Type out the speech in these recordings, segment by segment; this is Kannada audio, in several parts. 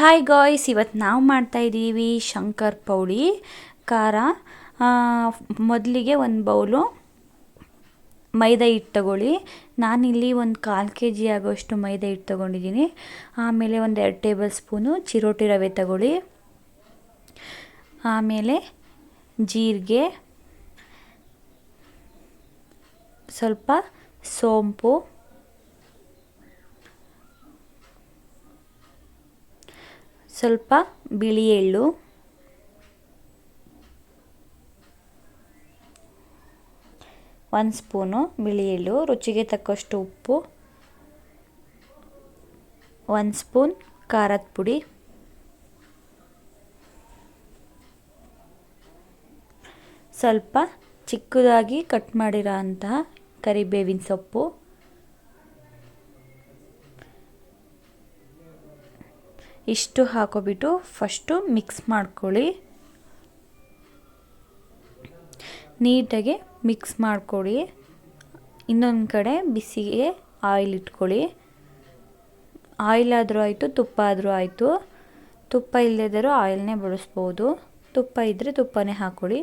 ಹಾಯ್ ಗಾಯ್ಸ್ ಇವತ್ತು ನಾವು ಮಾಡ್ತಾಯಿದ್ದೀವಿ ಶಂಕರ್ ಪೌಳಿ ಖಾರ ಮೊದಲಿಗೆ ಒಂದು ಬೌಲು ಮೈದಾ ಹಿಟ್ಟು ತಗೊಳ್ಳಿ. ನಾನಿಲ್ಲಿ ಒಂದು ಕಾಲು ಕೆ ಜಿ ಆಗೋಷ್ಟು ಮೈದಾ ಹಿಟ್ಟು ತೊಗೊಂಡಿದ್ದೀನಿ. ಆಮೇಲೆ ಒಂದು ಎರಡು ಟೇಬಲ್ ಸ್ಪೂನು ಚಿರೋಟಿ ರವೆ ತಗೊಳ್ಳಿ. ಆಮೇಲೆ ಜೀರಿಗೆ, ಸ್ವಲ್ಪ ಸೋಂಪು ಸ್ವಲ್ಪ ಬಿಳಿ ಎಳ್ಳು. ಒಂದು ಸ್ಪೂನು ಬಿಳಿ ಎಳ್ಳು, ರುಚಿಗೆ ತಕ್ಕಷ್ಟು ಉಪ್ಪು. ಒಂದು ಸ್ಪೂನ್ ಖಾರದ ಪುಡಿ. ಸ್ವಲ್ಪ ಚಿಕ್ಕದಾಗಿ ಕಟ್ ಮಾಡಿರೋ ಅಂತಹ ಕರಿಬೇವಿನ ಸೊಪ್ಪು. ಇಷ್ಟು ಹಾಕೋಬಿಟ್ಟು ಫಸ್ಟು ಮಿಕ್ಸ್ ಮಾಡ್ಕೊಳ್ಳಿ. ನೀಟಾಗಿ ಮಿಕ್ಸ್ ಮಾಡ್ಕೊಳ್ಳಿ. ಇನ್ನೊಂದು ಕಡೆ ಬಿಸಿಗೆ ಆಯಿಲ್ ಇಟ್ಕೊಳ್ಳಿ. ಆಯಿಲ್ ಆದರೂ ಆಯಿತು, ತುಪ್ಪ ಆದರೂ ಆಯಿತು. ತುಪ್ಪ ಇಲ್ಲದಿದ್ದರೂ ಆಯಿಲ್ನೇ ಬಳಸ್ಬೋದು. ತುಪ್ಪ ಇದ್ದರೆ ತುಪ್ಪನೇ ಹಾಕ್ಕೊಳ್ಳಿ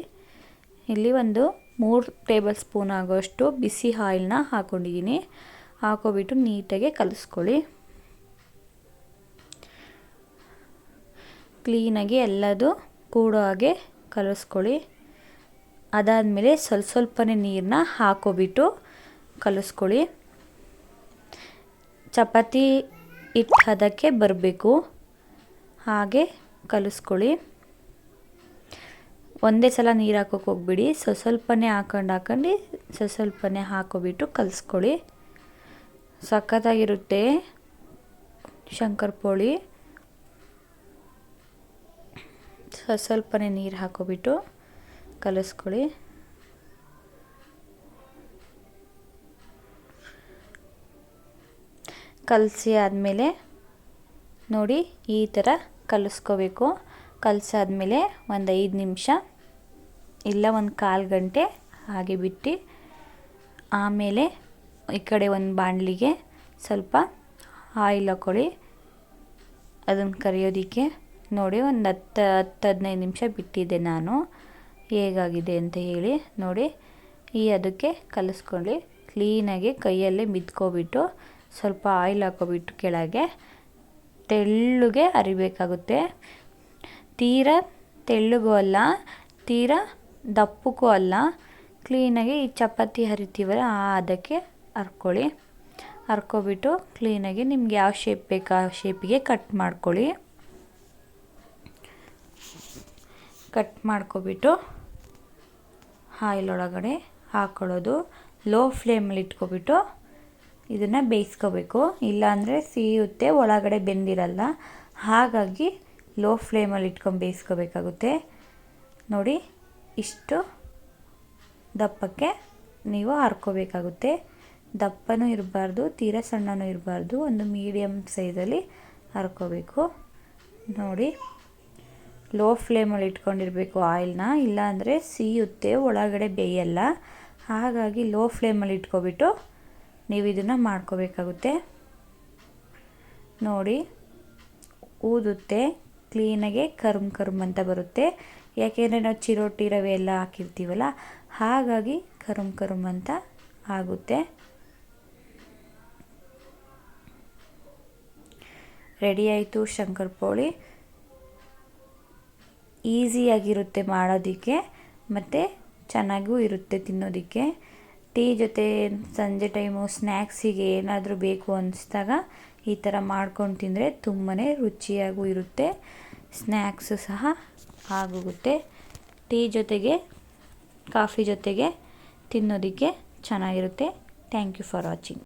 ಇಲ್ಲಿ ಒಂದು ಮೂರು ಟೇಬಲ್ ಸ್ಪೂನ್ ಆಗೋಷ್ಟು ಬಿಸಿ ಆಯಿಲ್ನ ಹಾಕ್ಕೊಂಡಿದ್ದೀನಿ ಹಾಕೋಬಿಟ್ಟು ನೀಟಾಗಿ ಕಲಿಸ್ಕೊಳ್ಳಿ. ಕ್ಲೀನಾಗಿ ಎಲ್ಲದು ಕೂಡೋ ಹಾಗೆ ಕಲಿಸ್ಕೊಳ್ಳಿ. ಅದಾದಮೇಲೆ ಸ್ವಲ್ಪ ಸ್ವಲ್ಪನೇ ನೀರನ್ನ ಹಾಕೋಬಿಟ್ಟು ಕಲಿಸ್ಕೊಳ್ಳಿ. ಚಪಾತಿ ಹಿಟ್ಟು ಹದಕ್ಕೆ ಬರಬೇಕು. ಹಾಗೆ ಕಲಿಸ್ಕೊಳ್ಳಿ. ಒಂದೇ ಸಲ ನೀರು ಹಾಕೋಕೆ ಹೋಗ್ಬಿಡಿ. ಸ್ವಲ್ಪ ಸ್ವಲ್ಪನೇ ಹಾಕೊಂಡು ಹಾಕೊಂಡು ಸ್ವಲ್ಪ ಸ್ವಲ್ಪನೇ ಹಾಕೋಬಿಟ್ಟು ಕಲಿಸ್ಕೊಳ್ಳಿ. ಸಖತ್ತಾಗಿರುತ್ತೆ ಶಂಕರ್ ಪೋಳಿ. ಸ್ವಲ್ಪನೇ ನೀರು ಹಾಕೋಬಿಟ್ಟು ಕಲಿಸ್ಕೊಳ್ಳಿ. ಕಲಸಿ ಆದಮೇಲೆ ನೋಡಿ ಈ ಥರ ಕಲಿಸ್ಕೋಬೇಕು. ಕಲಸಾದ್ಮೇಲೆ ಒಂದು ಐದು ನಿಮಿಷ ಇಲ್ಲ ಒಂದು ಕಾಲು ಗಂಟೆ ಹಾಗೆ ಬಿಟ್ಟು ಆಮೇಲೆ ಈ ಕಡೆ ಒಂದು ಬಾಣಲಿಗೆ ಸ್ವಲ್ಪ ಆಯಿಲ್ ಹಾಕೊಳ್ಳಿ. ಅದನ್ನು ಕರಿಯೋದಕ್ಕೆ ನೋಡಿ ಒಂದು ಹತ್ತು ಹತ್ತು, ಹದಿನೈದು ನಿಮಿಷ ಬಿಟ್ಟಿದ್ದೆ ನಾನು. ಹೇಗಾಗಿದೆ ಅಂತ ಹೇಳಿ ನೋಡಿ. ಈ ಅದಕ್ಕೆ ಕಲಿಸ್ಕೊಳ್ಳಿ. ಕ್ಲೀನಾಗಿ ಕೈಯಲ್ಲೇ ಮಿದ್ಕೊಬಿಟ್ಟು ಸ್ವಲ್ಪ ಆಯಿಲ್ ಹಾಕೋಬಿಟ್ಟು ಕೆಳಗೆ ತೆಳ್ಳಗೆ ಅರಿಬೇಕಾಗುತ್ತೆ. ತೀರ ತೆಳ್ಳಗೂ ಅಲ್ಲ, ತೀರ ದಪ್ಪಕ್ಕೂ ಅಲ್ಲ. ಕ್ಲೀನಾಗಿ ಈ ಚಪಾತಿ ಹರಿತೀವಲ್ಲ ಆ ಅದಕ್ಕೆ ಹರ್ಕೊಳ್ಳಿ ಹರ್ಕೊಬಿಟ್ಟು ಕ್ಲೀನಾಗಿ ನಿಮ್ಗೆ ಯಾವ ಶೇಪ್ ಬೇಕು ಆ ಶೇಪಿಗೆ ಕಟ್ ಮಾಡ್ಕೊಳ್ಳಿ. ಕಟ್ ಮಾಡ್ಕೊಬಿಟ್ಟು ಆಯಿಲ್ ಒಳಗಡೆ ಹಾಕ್ಕೊಳ್ಳೋದು ಲೋ ಫ್ಲೇಮಲ್ಲಿ ಇಟ್ಕೊಬಿಟ್ಟು ಇದನ್ನು ಬೇಯಿಸ್ಕೋಬೇಕು. ಇಲ್ಲಾಂದರೆ ಸೀಯುತ್ತೆ, ಒಳಗಡೆ ಬೆಂದಿರಲ್ಲ. ಹಾಗಾಗಿ ಲೋ ಫ್ಲೇಮಲ್ಲಿ ಇಟ್ಕೊಂಡು ಬೇಯಿಸ್ಕೋಬೇಕಾಗುತ್ತೆ. ನೋಡಿ, ಇಷ್ಟು ದಪ್ಪಕ್ಕೆ ನೀವು ಹರ್ಕೋಬೇಕಾಗುತ್ತೆ ದಪ್ಪನೂ ಇರಬಾರ್ದು, ತೀರ ಸಣ್ಣನೂ ಇರಬಾರ್ದು. ಒಂದು ಮೀಡಿಯಮ್ ಸೈಜಲ್ಲಿ ಹರ್ಕೋಬೇಕು ನೋಡಿ. ಲೋ ಫ್ಲೇಮಲ್ಲಿ ಇಟ್ಕೊಂಡಿರಬೇಕು ಆಯಿಲ್ನ, ಇಲ್ಲಾಂದರೆ ಸೀಯುತ್ತೆ, ಒಳಗಡೆ ಬೇಯಲ್ಲ. ಹಾಗಾಗಿ ಲೋ ಫ್ಲೇಮಲ್ಲಿ ಇಟ್ಕೊಬಿಟ್ಟು ನೀವು ಇದನ್ನು ಮಾಡ್ಕೋಬೇಕಾಗುತ್ತೆ. ನೋಡಿ, ಊದುತ್ತೆ, ಕ್ಲೀನಾಗೆ ಕರ್ಮ್ ಕರ್ಮ್ ಅಂತ ಬರುತ್ತೆ. ಯಾಕೆಂದರೆ ನಾವು ಚಿರೋಟಿ ರವೆ ಎಲ್ಲ ಹಾಕಿರ್ತೀವಲ್ಲ, ಹಾಗಾಗಿ ಕರುಮ್ ಕರುಮ್ ಅಂತ ಆಗುತ್ತೆ. ರೆಡಿ ಆಯಿತು ಶಂಕರ್ ಪೋಳಿ. ಈಸಿಯಾಗಿರುತ್ತೆ ಮಾಡೋದಕ್ಕೆ, ಮತ್ತು ಚೆನ್ನಾಗೂ ಇರುತ್ತೆ ತಿನ್ನೋದಕ್ಕೆ. ಟೀ ಜೊತೆ ಸಂಜೆ ಟೈಮು ಸ್ನ್ಯಾಕ್ಸಿಗೆ ಏನಾದರೂ ಬೇಕು ಅನ್ನಿಸ್ದಾಗ ಈ ಥರ ಮಾಡ್ಕೊಂಡು ತಿಂದರೆ ತುಂಬಾ ರುಚಿಯಾಗೂ ಇರುತ್ತೆ, ಸ್ನ್ಯಾಕ್ಸು ಸಹ ಆಗೋಗುತ್ತೆ. ಟೀ ಜೊತೆಗೆ, ಕಾಫಿ ಜೊತೆಗೆ ತಿನ್ನೋದಕ್ಕೆ ಚೆನ್ನಾಗಿರುತ್ತೆ. Thank you for watching.